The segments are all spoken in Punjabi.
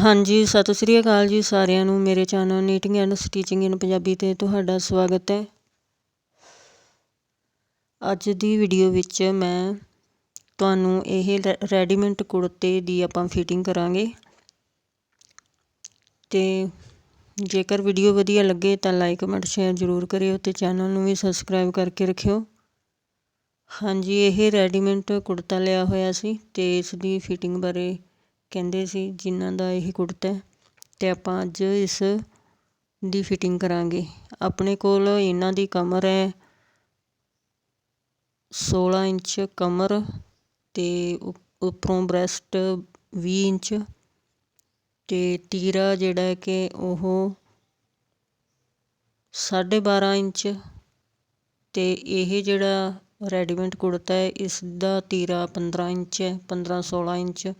ਹਾਂਜੀ, ਸਤਿ ਸ੍ਰੀ ਅਕਾਲ ਜੀ ਸਾਰਿਆਂ ਨੂੰ। ਮੇਰੇ channel knitting and stitching in Punjabi 'ਤੇ ਤੁਹਾਡਾ ਸਵਾਗਤ ਹੈ। ਅੱਜ ਦੀ ਵੀਡੀਓ ਵਿੱਚ ਮੈਂ ਤੁਹਾਨੂੰ ਇਹ ਰੈਡੀਮੇਡ ਕੁੜਤੇ ਦੀ ਆਪਾਂ ਫਿਟਿੰਗ ਕਰਾਂਗੇ। ਤੇ ਜੇਕਰ ਵੀਡੀਓ ਵਧੀਆ ਲੱਗੇ ਤਾਂ ਲਾਈਕ ਕਮੈਂਟ ਸ਼ੇਅਰ ਜ਼ਰੂਰ ਕਰਿਓ ਤੇ ਚੈਨਲ ਨੂੰ ਵੀ ਸਬਸਕ੍ਰਾਈਬ ਕਰਕੇ ਰੱਖਿਓ। ਹਾਂਜੀ, ਇਹ ਰੈਡੀਮੇਡ ਕੁੜਤਾ ਲਿਆ ਹੋਇਆ ਸੀ ਤੇ ਇਸ ਦੀ ਫਿਟਿੰਗ ਬਾਰੇ ਕਹਿੰਦੇ ਸੀ, ਜਿਨ੍ਹਾਂ ਦਾ ਇਹ ਕੁੜਤਾ ਅਤੇ ਆਪਾਂ ਅੱਜ ਇਸ ਦੀ ਫਿਟਿੰਗ ਕਰਾਂਗੇ। ਆਪਣੇ ਕੋਲ ਇਹਨਾਂ ਦੀ ਕਮਰ ਹੈ 16 ਇੰਚ ਕਮਰ ਤੇ ਉੱਪਰੋਂ ਬਰੈਸਟ ਵੀਹ ਇੰਚ ਅਤੇ ਤੀਰਾ ਜਿਹੜਾ ਹੈ ਕਿ ਉਹ 12.5 ਇੰਚ ਅਤੇ ਇਹ ਜਿਹੜਾ ਰੈਡੀਮੇਡ ਕੁੜਤਾ ਹੈ, ਇਸ ਦਾ ਤੀਰਾ 15 ਇੰਚ ਹੈ 15 16 ਇੰਚ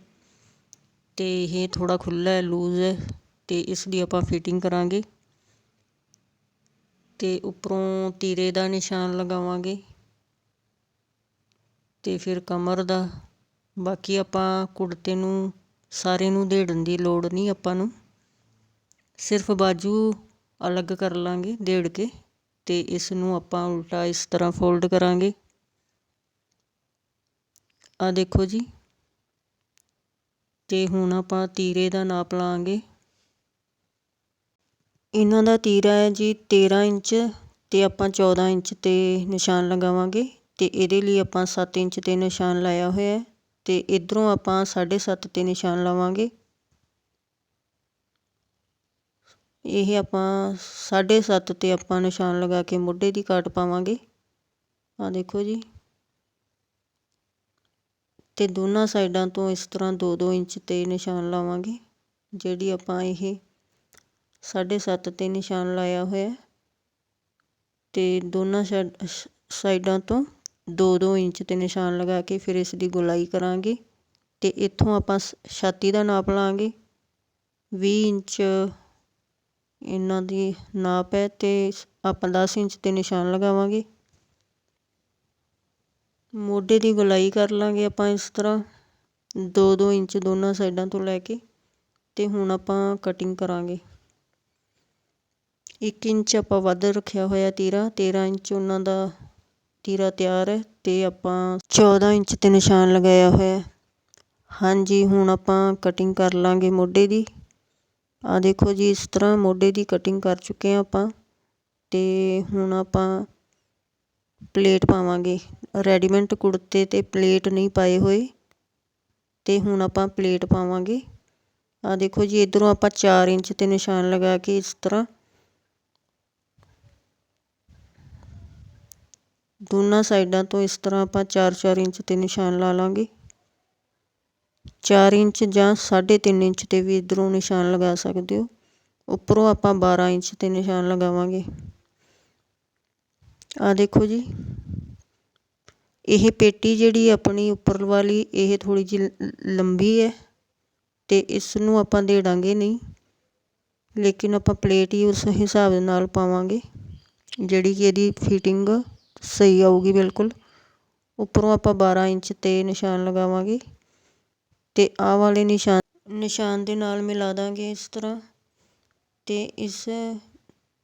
ਅਤੇ ਇਹ ਥੋੜ੍ਹਾ ਖੁੱਲ੍ਹਾ ਹੈ ਲੂਜ਼ ਹੈ ਅਤੇ ਇਸ ਦੀ ਆਪਾਂ ਫਿਟਿੰਗ ਕਰਾਂਗੇ ਅਤੇ ਉੱਪਰੋਂ ਤੀਰੇ ਦਾ ਨਿਸ਼ਾਨ ਲਗਾਵਾਂਗੇ ਅਤੇ ਫਿਰ ਕਮਰ ਦਾ, ਬਾਕੀ ਆਪਾਂ ਕੁੜਤੇ ਨੂੰ ਸਾਰੇ ਨੂੰ ਦੇੜਨ ਦੀ ਲੋੜ ਨਹੀਂ ਆਪਾਂ ਨੂੰ। ਸਿਰਫ ਬਾਜੂ ਅਲੱਗ ਕਰ ਲਾਂਗੇ ਦੇੜ ਕੇ ਤੇ ਇਸ ਨੂੰ ਆਪਾਂ ਉਲਟਾ ਇਸ ਤਰ੍ਹਾਂ ਫੋਲਡ ਕਰਾਂਗੇ। ਆ ਦੇਖੋ ਜੀ ਤੇ ਹੁਣ ਆਪਾਂ ਤੀਰੇ ਦਾ ਨਾਪ ਲਾਂਗੇ। ਇਹਨਾਂ ਦਾ ਤੀਰਾ ਹੈ ਜੀ 13 ਇੰਚ ਤੇ ਆਪਾਂ 14 ਇੰਚ ਤੇ ਨਿਸ਼ਾਨ ਲਗਾਵਾਂਗੇ ਤੇ ਇਹਦੇ ਲਈ ਆਪਾਂ 7 ਇੰਚ ਤੇ ਨਿਸ਼ਾਨ ਲਾਇਆ ਹੋਇਆ ਹੈ ਤੇ ਇਧਰੋਂ ਆਪਾਂ 7.5 ਤੇ ਨਿਸ਼ਾਨ ਲਾਵਾਂਗੇ। ਇਹ ਆਪਾਂ 7.5 ਤੇ ਆਪਾਂ ਨਿਸ਼ਾਨ ਲਗਾ ਕੇ ਮੋਢੇ ਦੀ ਕਾਟ ਪਾਵਾਂਗੇ। ਆ ਦੇਖੋ ਜੀ। ਅਤੇ ਦੋਨਾਂ ਸਾਈਡਾਂ ਤੋਂ ਇਸ ਤਰ੍ਹਾਂ 2-2 ਇੰਚ ਤੇ ਨਿਸ਼ਾਨ ਲਾਵਾਂਗੇ, ਜਿਹੜੀ ਆਪਾਂ ਇਹ 7.5 ਤੇ ਨਿਸ਼ਾਨ ਲਾਇਆ ਹੋਇਆ ਅਤੇ ਦੋਨਾਂ ਸਾਈਡਾਂ ਤੋਂ 2-2 ਇੰਚ ਤੇ ਨਿਸ਼ਾਨ ਲਗਾ ਕੇ ਫਿਰ ਇਸ ਦੀ ਗੁਲਾਈ ਕਰਾਂਗੇ ਅਤੇ ਇੱਥੋਂ ਆਪਾਂ ਛਾਤੀ ਦਾ ਨਾਪ ਲਾਂਗੇ। 20 ਇੰਚ ਇਹਨਾਂ ਦੀ ਨਾਪ ਹੈ ਤੇ ਆਪਾਂ 10 ਇੰਚ ਤੇ ਨਿਸ਼ਾਨ ਲਗਾਵਾਂਗੇ। ਮੋਢੇ ਦੀ ਗੁਲਾਈ ਕਰ ਲਾਂਗੇ ਆਪਾਂ ਇਸ ਤਰ੍ਹਾਂ 2-2 ਇੰਚ ਦੋਨਾਂ ਸਾਈਡਾਂ ਤੋਂ ਲੈ ਕੇ ਅਤੇ ਹੁਣ ਆਪਾਂ ਕਟਿੰਗ ਕਰਾਂਗੇ। 1 ਇੰਚ ਆਪਾਂ ਵੱਧ ਰੱਖਿਆ ਹੋਇਆ ਤੀਰਾ 13 ਇੰਚ ਉਹਨਾਂ ਦਾ ਤੀਰਾ ਤਿਆਰ ਹੈ, ਤੇ ਆਪਾਂ 14 ਇੰਚ ਤੇ ਨਿਸ਼ਾਨ ਲਗਾਇਆ ਹੋਇਆ। ਹਾਂਜੀ, ਹੁਣ ਆਪਾਂ ਕਟਿੰਗ ਕਰ ਲਾਂਗੇ ਮੋਢੇ ਦੀ। ਆ ਦੇਖੋ ਜੀ, ਇਸ ਤਰ੍ਹਾਂ ਮੋਢੇ ਦੀ ਕਟਿੰਗ ਕਰ ਚੁੱਕੇ ਆ ਆਪਾਂ, ਤੇ ਹੁਣ ਆਪਾਂ ਪਲੇਟ ਪਾਵਾਂਗੇ। ਰੈਡੀਮੈਂਟ ਕੁੜਤੇ ਤੇ ਪਲੇਟ ਨਹੀਂ ਪਾਏ ਹੋਏ। ਤੇ ਹੁਣ ਆਪਾਂ ਪਲੇਟ ਪਾਵਾਂਗੇ। ਆਹ ਦੇਖੋ ਜੀ, ਇਧਰੋਂ ਆਪਾਂ 4 ਇੰਚ ਤੇ ਨਿਸ਼ਾਨ ਲਗਾ ਕੇ ਇਸ ਤਰ੍ਹਾਂ। ਦੋਨਾਂ ਸਾਈਡਾਂ ਤੋਂ ਇਸ ਤਰ੍ਹਾਂ ਆਪਾਂ 4-4 ਇੰਚ ਤੇ ਨਿਸ਼ਾਨ ਲਾ ਲਾਂਗੇ। 4 ਇੰਚ ਜਾਂ 3.5 ਇੰਚ ਤੇ ਵੀ ਇਧਰੋਂ ਨਿਸ਼ਾਨ ਲਗਾ ਸਕਦੇ ਹੋ। ਉੱਪਰੋਂ ਆਪਾਂ 12 ਇੰਚ ਤੇ ਨਿਸ਼ਾਨ ਲਗਾਵਾਂਗੇ। ਆ ਦੇਖੋ ਜੀ। ਇਹ ਪੇਟੀ ਜਿਹੜੀ ਆਪਣੀ ਉੱਪਰ ਵਾਲੀ, ਇਹ ਥੋੜੀ ਜਿਹੀ ਲੰਬੀ ਹੈ ਤੇ ਇਸ ਨੂੰ ਆਪਾਂ ਦੇੜਾਂਗੇ ਨਹੀਂ। ਲੇਕਿਨ ਆਪਾਂ ਪਲੇਟ ਹੀ ਉਸ ਹਿਸਾਬ ਨਾਲ ਪਾਵਾਂਗੇ, ਜਿਹੜੀ ਕਿ ਇਹਦੀ ਫਿਟਿੰਗ ਸਹੀ ਆਊਗੀ ਬਿਲਕੁਲ। ਉੱਪਰੋਂ ਆਪਾਂ 12 ਇੰਚ ਤੇ ਨਿਸ਼ਾਨ ਲਗਾਵਾਂਗੇ ਤੇ ਆਹ ਵਾਲੇ ਨਿਸ਼ਾਨ ਨਿਸ਼ਾਨ ਦੇ ਨਾਲ ਮਿਲਾ ਦਾਂਗੇ ਇਸ ਤਰ੍ਹਾਂ। ਤੇ ਇਸ,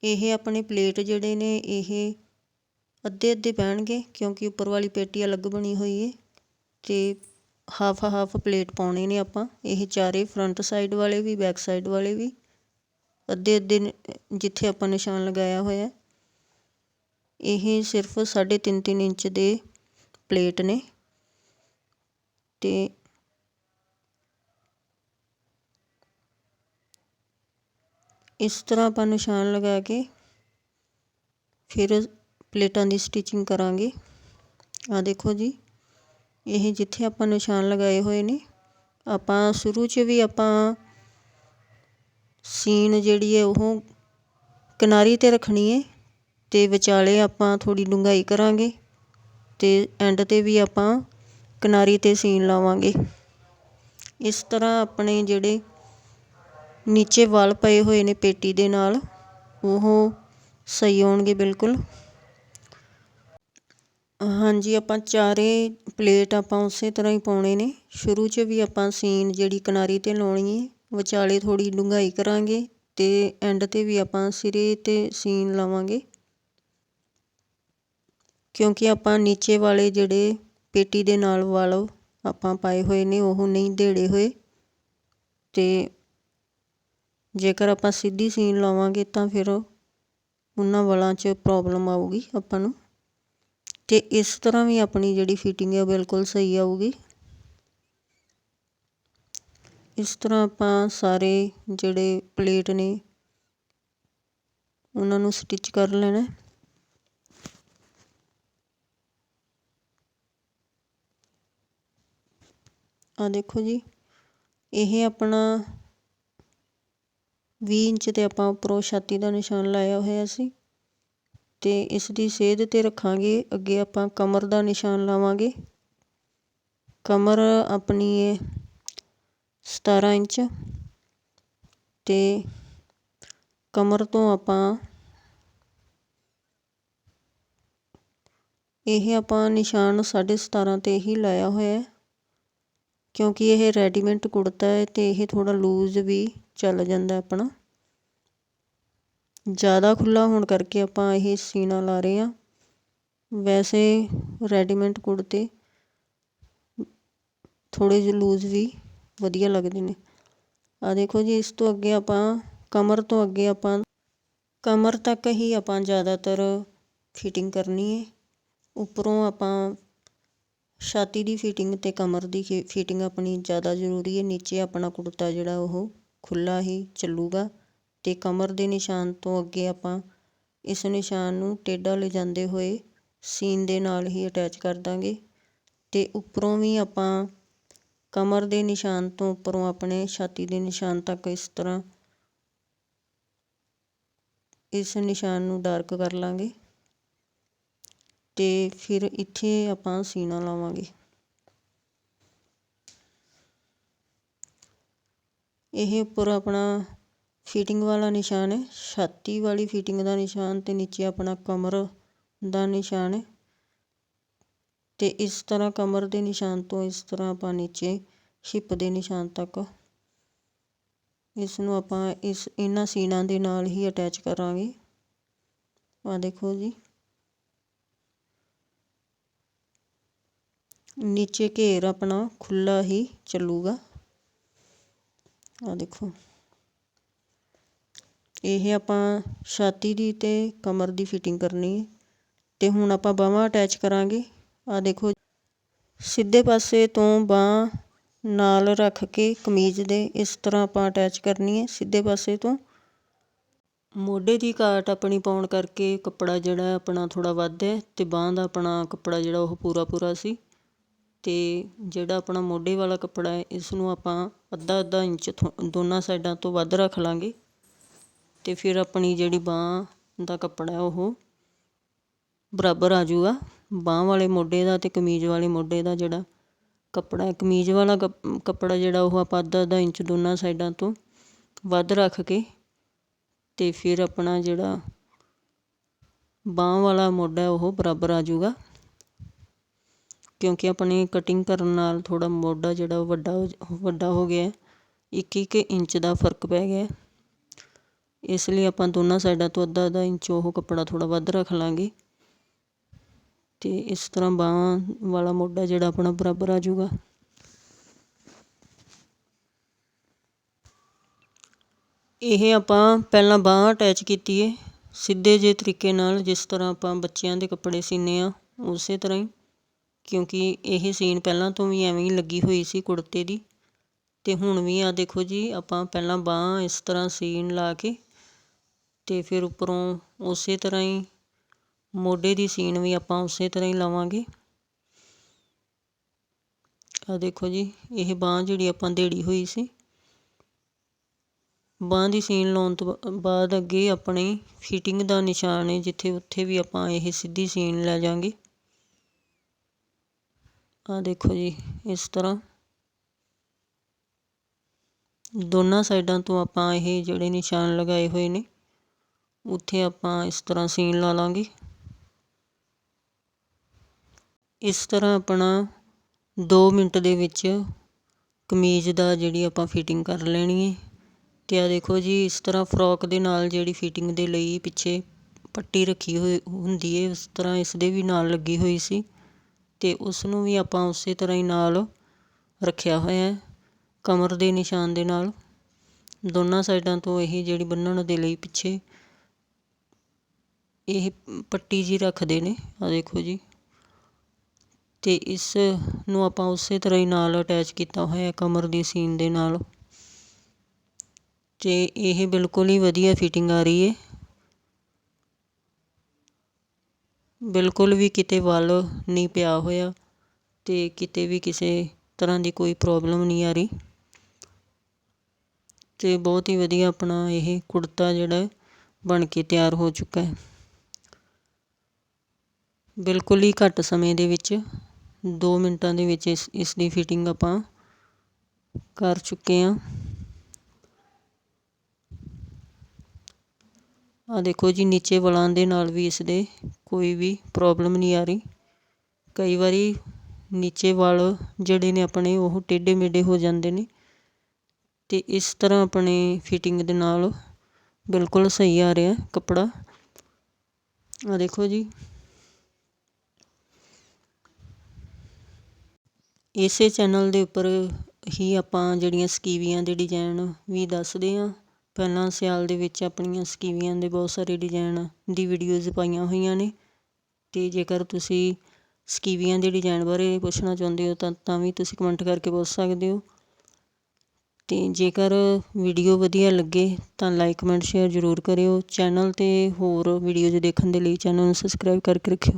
ਇਹ ਆਪਣੇ ਪਲੇਟ ਜਿਹੜੇ ਨੇ, ਇਹ ਅੱਧੇ ਅੱਧੇ ਪੈਣਗੇ ਕਿਉਂਕਿ ਉੱਪਰ ਵਾਲੀ ਪੇਟੀ ਅਲੱਗ ਬਣੀ ਹੋਈ ਹੈ ਅਤੇ ਹਾਫ ਹਾਫ ਪਲੇਟ ਪਾਉਣੇ ਨੇ ਆਪਾਂ, ਇਹ ਚਾਰੇ ਫਰੰਟ ਸਾਈਡ ਵਾਲੇ ਵੀ ਬੈਕ ਸਾਈਡ ਵਾਲੇ ਵੀ। ਅੱਧੇ ਅੱਧੇ ਜਿੱਥੇ ਆਪਾਂ ਨਿਸ਼ਾਨ ਲਗਾਇਆ ਹੋਇਆ ਇਹ ਸਿਰਫ 3.5 3 ਇੰਚ ਦੇ ਪਲੇਟ ਨੇ। ਤੇ ਇਸ ਤਰ੍ਹਾਂ ਆਪਾਂ ਨਿਸ਼ਾਨ ਲਗਾ ਕੇ ਫਿਰ ਪਲੇਟਾਂ ਦੀ ਸਟਿਚਿੰਗ ਕਰਾਂਗੇ। ਆਹ ਦੇਖੋ ਜੀ, ਇਹ ਜਿੱਥੇ ਆਪਾਂ ਨਿਸ਼ਾਨ ਲਗਾਏ ਹੋਏ ਨੇ, ਆਪਾਂ ਸ਼ੁਰੂ 'ਚ ਵੀ ਆਪਾਂ ਸੀਨ ਜਿਹੜੀ ਹੈ ਉਹ ਕਿਨਾਰੀ ਤੇ ਰੱਖਣੀ ਹੈ ਤੇ ਵਿਚਾਲੇ ਆਪਾਂ ਥੋੜੀ ਡੂੰਘਾਈ ਕਰਾਂਗੇ ਤੇ ਐਂਡ ਤੇ ਵੀ ਆਪਾਂ ਕਿਨਾਰੀ ਤੇ ਸੀਨ ਲਾਵਾਂਗੇ। ਇਸ ਤਰ੍ਹਾਂ ਆਪਣੇ ਜਿਹੜੇ ਨੀਚੇ ਵਾਲ ਪਏ ਹੋਏ ਨੇ ਪੇਟੀ ਦੇ ਨਾਲ, ਉਹ ਸਹੀ ਆਉਣਗੇ ਬਿਲਕੁਲ। ਹਾਂਜੀ, ਆਪਾਂ ਚਾਰੇ ਪਲੇਟ ਆਪਾਂ ਉਸੇ ਤਰ੍ਹਾਂ ਹੀ ਪਾਉਣੇ ਨੇ। ਸ਼ੁਰੂ 'ਚ ਵੀ ਆਪਾਂ ਸੀਨ ਜਿਹੜੀ ਕਿਨਾਰੀ ਤੇ ਲਾਉਣੀ ਹੈ ਵਿਚਾਲੇ ਥੋੜ੍ਹੀ ਡੂੰਘਾਈ ਕਰਾਂਗੇ ਅਤੇ ਐਂਡ 'ਤੇ ਵੀ ਆਪਾਂ ਸਿਰੇ 'ਤੇ ਸੀਨ ਲਾਵਾਂਗੇ। ਕਿਉਂਕਿ ਆਪਾਂ ਨੀਚੇ ਵਾਲੇ ਜਿਹੜੇ ਪੇਟੀ ਦੇ ਨਾਲ ਵਾਲ ਆਪਾਂ ਪਾਏ ਹੋਏ ਨੇ, ਉਹ ਨਹੀਂ ਦੇੜੇ ਹੋਏ। ਅਤੇ ਜੇਕਰ ਆਪਾਂ ਸਿੱਧੀ ਸੀਨ ਲਾਵਾਂਗੇ ਤਾਂ ਫਿਰ ਉਹਨਾਂ ਵਾਲਾਂ 'ਚ ਪ੍ਰੋਬਲਮ ਆਊਗੀ ਆਪਾਂ ਨੂੰ। ਅਤੇ ਇਸ ਤਰ੍ਹਾਂ ਵੀ ਆਪਣੀ ਜਿਹੜੀ ਫਿਟਿੰਗ ਹੈ ਉਹ ਬਿਲਕੁਲ ਸਹੀ ਆਊਗੀ। ਇਸ ਤਰ੍ਹਾਂ ਆਪਾਂ ਸਾਰੇ ਜਿਹੜੇ ਪਲੇਟ ਨੇ, ਉਹਨਾਂ ਨੂੰ ਸਟਿਚ ਕਰ ਲੈਣਾ। ਆ ਦੇਖੋ ਜੀ, ਇਹ ਆਪਣਾ 20 ਇੰਚ ਤੇ ਆਪਾਂ ਉੱਪਰੋਂ ਛਾਤੀ ਦਾ ਨਿਸ਼ਾਨ ਲਾਇਆ ਹੋਇਆ ਸੀ। ਅਤੇ ਇਸ ਦੀ ਸੇਧ ਤੇ ਰੱਖਾਂਗੇ। ਅੱਗੇ ਆਪਾਂ ਕਮਰ ਦਾ ਨਿਸ਼ਾਨ ਲਾਵਾਂਗੇ। ਕਮਰ ਆਪਣੀ ਹੈ 17 ਇੰਚ ਅਤੇ ਕਮਰ ਤੋਂ ਆਪਾਂ ਇਹ ਆਪਾਂ ਨਿਸ਼ਾਨ 17.5 ਤੇ ਹੀ ਲਾਇਆ ਹੋਇਆ ਕਿਉਂਕਿ ਇਹ ਰੈਡੀਮੇਡ ਕੁੜਤਾ ਹੈ ਤੇ ਇਹ ਥੋੜਾ ਲੂਜ਼ ਵੀ ਚੱਲ ਜਾਂਦਾ ਆਪਣਾ। ਜ਼ਿਆਦਾ ਖੁੱਲ੍ਹਾ ਹੋਣ ਕਰਕੇ ਆਪਾਂ ਇਹ ਸੀਨਾ ਲਾ ਰਹੇ ਹਾਂ। ਵੈਸੇ ਰੈਡੀਮੇਡ ਕੁੜਤੇ ਥੋੜ੍ਹੇ ਜਿਹੇ ਲੂਜ਼ ਵੀ ਵਧੀਆ ਲੱਗਦੇ ਨੇ। ਆ ਦੇਖੋ ਜੀ, ਇਸ ਤੋਂ ਅੱਗੇ ਆਪਾਂ ਕਮਰ ਤੋਂ ਅੱਗੇ ਆਪਾਂ ਕਮਰ ਤੱਕ ਹੀ ਆਪਾਂ ਜ਼ਿਆਦਾਤਰ ਫਿਟਿੰਗ ਕਰਨੀ ਹੈ। ਉੱਪਰੋਂ ਆਪਾਂ ਛਾਤੀ ਦੀ ਫਿਟਿੰਗ ਤੇ ਕਮਰ ਦੀ ਫਿਟਿੰਗ ਆਪਣੀ ਜ਼ਿਆਦਾ ਜ਼ਰੂਰੀ ਹੈ। ਨੀਚੇ ਆਪਣਾ ਕੁੜਤਾ ਜਿਹੜਾ ਉਹ ਖੁੱਲਾ ਹੀ ਚੱਲੂਗਾ। ਅਤੇ ਕਮਰ ਦੇ ਨਿਸ਼ਾਨ ਤੋਂ ਅੱਗੇ ਆਪਾਂ ਇਸ ਨਿਸ਼ਾਨ ਨੂੰ ਟੇਢਾ ਲੈ ਹੋਏ ਸੀਨ ਦੇ ਨਾਲ ਹੀ ਅਟੈਚ ਕਰ ਦਾਂਗੇ ਅਤੇ ਉੱਪਰੋਂ ਵੀ ਆਪਾਂ ਕਮਰ ਦੇ ਨਿਸ਼ਾਨ ਤੋਂ ਉੱਪਰੋਂ ਆਪਣੇ ਛਾਤੀ ਦੇ ਨਿਸ਼ਾਨ ਤੱਕ ਇਸ ਤਰ੍ਹਾਂ ਇਸ ਨਿਸ਼ਾਨ ਨੂੰ ਡਾਰਕ ਕਰ ਲਾਂਗੇ ਤੇ ਫਿਰ ਇੱਥੇ ਆਪਾਂ ਸੀਨਾ ਲਾਵਾਂਗੇ। ਇਹ ਉੱਪਰ ਆਪਣਾ ਫਿਟਿੰਗ ਵਾਲਾ ਨਿਸ਼ਾਨ ਹੈ। ਛਾਤੀ ਵਾਲੀ ਫਿਟਿੰਗ ਦਾ ਨਿਸ਼ਾਨ ਅਤੇ ਨੀਚੇ ਆਪਣਾ ਕਮਰ ਦਾ ਨਿਸ਼ਾਨ ਹੈ। ਅਤੇ ਇਸ ਤਰ੍ਹਾਂ ਕਮਰ ਦੇ ਨਿਸ਼ਾਨ ਤੋਂ ਇਸ ਤਰ੍ਹਾਂ ਆਪਾਂ ਨੀਚੇ ਹਿੱਪ ਦੇ ਨਿਸ਼ਾਨ ਤੱਕ ਇਸ ਨੂੰ ਆਪਾਂ ਇਸ ਇਹਨਾਂ ਸੀਨਾਂ ਦੇ ਨਾਲ ਹੀ ਅਟੈਚ ਕਰਾਂਗੇ। ਆ ਦੇਖੋ ਜੀ। ਨੀਚੇ ਘੇਰ ਆਪਣਾ ਖੁੱਲਾ ਹੀ ਚੱਲੂਗਾ। ਆ ਦੇਖੋ। ਇਹ ਆਪਾਂ ਛਾਤੀ ਦੀ ਅਤੇ ਕਮਰ ਦੀ ਫਿਟਿੰਗ ਕਰਨੀ ਹੈ। ਅਤੇ ਹੁਣ ਆਪਾਂ ਬਾਹਾਂ ਅਟੈਚ ਕਰਾਂਗੇ। ਆਹ ਦੇਖੋ, ਸਿੱਧੇ ਪਾਸੇ ਤੋਂ ਬਾਂਹ ਨਾਲ ਰੱਖ ਕੇ ਕਮੀਜ਼ ਦੇ ਇਸ ਤਰ੍ਹਾਂ ਆਪਾਂ ਅਟੈਚ ਕਰਨੀ ਹੈ। ਸਿੱਧੇ ਪਾਸੇ ਤੋਂ ਮੋਢੇ ਦੀ ਘਾਟ ਆਪਣੀ ਪਾਉਣ ਕਰਕੇ ਕੱਪੜਾ ਜਿਹੜਾ ਆਪਣਾ ਥੋੜਾ ਵੱਧ ਹੈ ਤੇ ਬਾਹ ਦਾ ਆਪਣਾ ਕੱਪੜਾ ਜਿਹੜਾ ਉਹ ਪੂਰਾ ਪੂਰਾ ਸੀ। ਤੇ ਜਿਹੜਾ ਆਪਣਾ ਮੋਢੇ ਵਾਲਾ ਕੱਪੜਾ ਹੈ, ਇਸ ਨੂੰ ਆਪਾਂ ਅੱਧਾ ਅੱਧਾ ਇੰਚ ਦੋਨਾਂ ਸਾਈਡਾਂ ਤੋਂ ਵੱਧ ਰੱਖ ਲਾਂਗੇ। ਅਤੇ ਫਿਰ ਆਪਣੀ ਜਿਹੜੀ ਬਾਂਹ ਦਾ ਕੱਪੜਾ ਉਹ ਬਰਾਬਰ ਆ ਜੂਗਾ ਬਾਂਹ ਵਾਲੇ ਮੋਢੇ ਦਾ ਅਤੇ ਕਮੀਜ਼ ਵਾਲੇ ਮੋਢੇ ਦਾ ਜਿਹੜਾ ਕੱਪੜਾ ਕਮੀਜ਼ ਵਾਲਾ ਕੱਪੜਾ ਜਿਹੜਾ ਉਹ ਆਪਾਂ ਅੱਧਾ ਅੱਧਾ ਇੰਚ ਦੋਨਾਂ ਸਾਈਡਾਂ ਤੋਂ ਵੱਧ ਰੱਖ ਕੇ ਅਤੇ ਫਿਰ ਆਪਣਾ ਜਿਹੜਾ ਬਾਂਹ ਵਾਲਾ ਮੋਢਾ ਉਹ ਬਰਾਬਰ ਆ ਜੂਗਾ ਕਿਉਂਕਿ ਆਪਣੀ ਕਟਿੰਗ ਕਰਨ ਨਾਲ ਥੋੜ੍ਹਾ ਮੋਢਾ ਜਿਹੜਾ ਉਹ ਵੱਡਾ ਵੱਡਾ ਹੋ ਗਿਆ ਇੱਕ ਇੱਕ ਇੰਚ ਦਾ ਫ਼ਰਕ ਪੈ ਗਿਆ ਇਸ ਲਈ ਆਪਾਂ ਦੋਨਾਂ ਸਾਈਡਾਂ ਤੋਂ ਅੱਧਾ ਅੱਧਾ ਇੰਚ ਉਹ ਕੱਪੜਾ ਥੋੜ੍ਹਾ ਵੱਧ ਰੱਖ ਲਾਂਗੇ। ਅਤੇ ਇਸ ਤਰ੍ਹਾਂ ਬਾਹਾਂ ਵਾਲਾ ਮੋਢਾ ਜਿਹੜਾ ਆਪਣਾ ਬਰਾਬਰ ਆ ਜਾਊਗਾ। ਇਹ ਆਪਾਂ ਪਹਿਲਾਂ ਬਾਹ ਅਟੈਚ ਕੀਤੀ ਹੈ ਸਿੱਧੇ ਜੇ ਤਰੀਕੇ ਨਾਲ ਜਿਸ ਤਰ੍ਹਾਂ ਆਪਾਂ ਬੱਚਿਆਂ ਦੇ ਕੱਪੜੇ ਸੀਨੇ ਆ, ਉਸੇ ਤਰ੍ਹਾਂ ਹੀ। ਕਿਉਂਕਿ ਇਹ ਸੀਨ ਪਹਿਲਾਂ ਤੋਂ ਵੀ ਐਵੇਂ ਹੀ ਲੱਗੀ ਹੋਈ ਸੀ ਕੁੜਤੇ ਦੀ। ਤੇ ਹੁਣ ਵੀ ਆ ਦੇਖੋ ਜੀ, ਆਪਾਂ ਪਹਿਲਾਂ ਬਾਹ ਇਸ ਤਰ੍ਹਾਂ ਸੀਨ ਲਾ ਕੇ ਅਤੇ ਫਿਰ ਉੱਪਰੋਂ ਉਸੇ ਤਰ੍ਹਾਂ ਹੀ ਮੋਢੇ ਦੀ ਸੀਨ ਵੀ ਆਪਾਂ ਉਸੇ ਤਰ੍ਹਾਂ ਹੀ ਲਾਵਾਂਗੇ। ਆ ਦੇਖੋ ਜੀ, ਇਹ ਬਾਹ ਜਿਹੜੀ ਆਪਾਂ ਦੇੜੀ ਹੋਈ ਸੀ। ਬਾਹ ਦੀ ਸੀਨ ਲਾਉਣ ਤੋਂ ਬਾਅਦ ਅੱਗੇ ਆਪਣੀ ਫਿਟਿੰਗ ਦਾ ਨਿਸ਼ਾਨ ਹੈ, ਜਿੱਥੇ ਉੱਥੇ ਵੀ ਆਪਾਂ ਇਹ ਸਿੱਧੀ ਸੀਨ ਲੈ ਜਾਾਂਗੇ। ਆ ਦੇਖੋ ਜੀ, ਇਸ ਤਰ੍ਹਾਂ। ਦੋਨਾਂ ਸਾਈਡਾਂ ਤੋਂ ਆਪਾਂ ਇਹ ਜਿਹੜੇ ਨਿਸ਼ਾਨ ਲਗਾਏ ਹੋਏ ਨੇ। ਉੱਥੇ ਆਪਾਂ ਇਸ ਤਰ੍ਹਾਂ ਸੀਨ ਲਾ ਲਾਂਗੇ। ਇਸ ਤਰ੍ਹਾਂ ਆਪਣਾ 2 ਮਿੰਟ ਦੇ ਵਿੱਚ ਕਮੀਜ਼ ਦਾ ਜਿਹੜੀ ਆਪਾਂ ਫਿਟਿੰਗ ਕਰ ਲੈਣੀ ਹੈ ਤੇ ਆ ਦੇਖੋ ਜੀ, ਇਸ ਤਰ੍ਹਾਂ ਫਰੋਕ ਦੇ ਨਾਲ ਜਿਹੜੀ ਫਿਟਿੰਗ ਦੇ ਲਈ ਪਿੱਛੇ ਪੱਟੀ ਰੱਖੀ ਹੋਈ ਹੁੰਦੀ ਹੈ ਉਸ ਤਰ੍ਹਾਂ ਇਸ ਦੇ ਵੀ ਨਾਲ ਲੱਗੀ ਹੋਈ ਸੀ। ਤੇ ਉਸ ਨੂੰ ਵੀ ਆਪਾਂ ਉਸੇ ਤਰ੍ਹਾਂ ਹੀ ਨਾਲ ਰੱਖਿਆ ਹੋਇਆ ਹੈ, ਕਮਰ ਦੇ ਨਿਸ਼ਾਨ ਦੇ ਨਾਲ। ਦੋਨਾਂ ਸਾਈਡਾਂ ਤੋਂ ਇਹ ਜਿਹੜੀ ਬੰਨਣ ਦੇ ਲਈ ਪਿੱਛੇ ਇਹ ਪੱਟੀ ਜੀ ਰੱਖਦੇ ਨੇ, ਆਹ ਦੇਖੋ ਜੀ। ਅਤੇ ਇਸ ਨੂੰ ਆਪਾਂ ਉਸੇ ਤਰ੍ਹਾਂ ਹੀ ਨਾਲ ਅਟੈਚ ਕੀਤਾ ਹੋਇਆ ਕਮਰ ਦੀ ਸੀਨ ਦੇ ਨਾਲ। ਅਤੇ ਇਹ ਬਿਲਕੁਲ ਹੀ ਵਧੀਆ ਫਿਟਿੰਗ ਆ ਰਹੀ ਹੈ ਬਿਲਕੁਲ ਵੀ ਕਿਤੇ ਵੱਲ ਨਹੀਂ ਪਿਆ ਹੋਇਆ ਤੇ ਕਿਤੇ ਵੀ ਕਿਸੇ ਤਰ੍ਹਾਂ ਦੀ ਕੋਈ ਪ੍ਰੋਬਲਮ ਨਹੀਂ ਆ ਰਹੀ। ਤੇ ਬਹੁਤ ਹੀ ਵਧੀਆ ਆਪਣਾ ਇਹ ਕੁੜਤਾ ਜਿਹੜਾ ਬਣ ਕੇ ਤਿਆਰ ਹੋ ਚੁੱਕਾ ਹੈ। ਬਿਲਕੁਲ ਹੀ ਘੱਟ ਸਮੇਂ ਦੇ ਵਿੱਚ, ਦੋ ਮਿੰਟਾਂ ਦੇ ਵਿੱਚ ਇਸ ਇਸ ਦੀ ਫਿਟਿੰਗ ਆਪਾਂ ਕਰ ਚੁੱਕੇ ਹਾਂ। ਆ ਦੇਖੋ ਜੀ, ਨੀਚੇ ਵਲਾਂ ਦੇ ਨਾਲ ਵੀ ਇਸ ਦੇ ਕੋਈ ਵੀ ਪ੍ਰੋਬਲਮ ਨਹੀਂ ਆ ਰਹੀ। ਕਈ ਵਾਰੀ ਨੀਚੇ ਵਲ ਜਿਹੜੇ ਨੇ ਆਪਣੇ, ਉਹ ਟੇਢੇ ਮੇਢੇ ਹੋ ਜਾਂਦੇ ਨੇ ਤੇ ਇਸ ਤਰ੍ਹਾਂ ਆਪਣੇ ਫਿਟਿੰਗ ਦੇ ਨਾਲ ਬਿਲਕੁਲ ਸਹੀ ਆ ਰਿਹਾ ਕੱਪੜਾ। ਆ ਦੇਖੋ ਜੀ ਇਸੇ ਚੈਨਲ ਦੇ ਉੱਪਰ ਹੀ ਆਪਾਂ ਜਿਹੜੀਆਂ ਸਕੀਵੀਆਂ ਦੇ ਡਿਜ਼ਾਇਨ ਵੀ ਦੱਸਦੇ ਹਾਂ। ਪਹਿਲਾਂ ਸਿਆਲ ਦੇ ਵਿੱਚ ਆਪਣੀਆਂ ਸਕੀਵੀਆਂ ਦੇ ਬਹੁਤ ਸਾਰੇ ਡਿਜ਼ਾਈਨ ਦੀ ਵੀਡੀਓਜ਼ ਪਾਈਆਂ ਹੋਈਆਂ ਨੇ। ਅਤੇ ਜੇਕਰ ਤੁਸੀਂ ਸਕੀਵੀਆਂ ਦੇ ਡਿਜ਼ਾਇਨ ਬਾਰੇ ਪੁੱਛਣਾ ਚਾਹੁੰਦੇ ਹੋ ਤਾਂ ਤਾਂ ਵੀ ਤੁਸੀਂ ਕਮੈਂਟ ਕਰਕੇ ਪੁੱਛ ਸਕਦੇ ਹੋ। ਅਤੇ ਜੇਕਰ ਵੀਡੀਓ ਵਧੀਆ ਲੱਗੇ ਤਾਂ ਲਾਈਕ ਕਮੈਂਟ ਸ਼ੇਅਰ ਜ਼ਰੂਰ ਕਰਿਓ। ਚੈਨਲ ਤੇ ਹੋਰ ਵੀਡੀਓਜ਼ ਦੇਖਣ ਦੇ ਲਈ ਚੈਨਲ ਨੂੰ ਸਬਸਕ੍ਰਾਈਬ ਕਰਕੇ ਰੱਖਿਓ।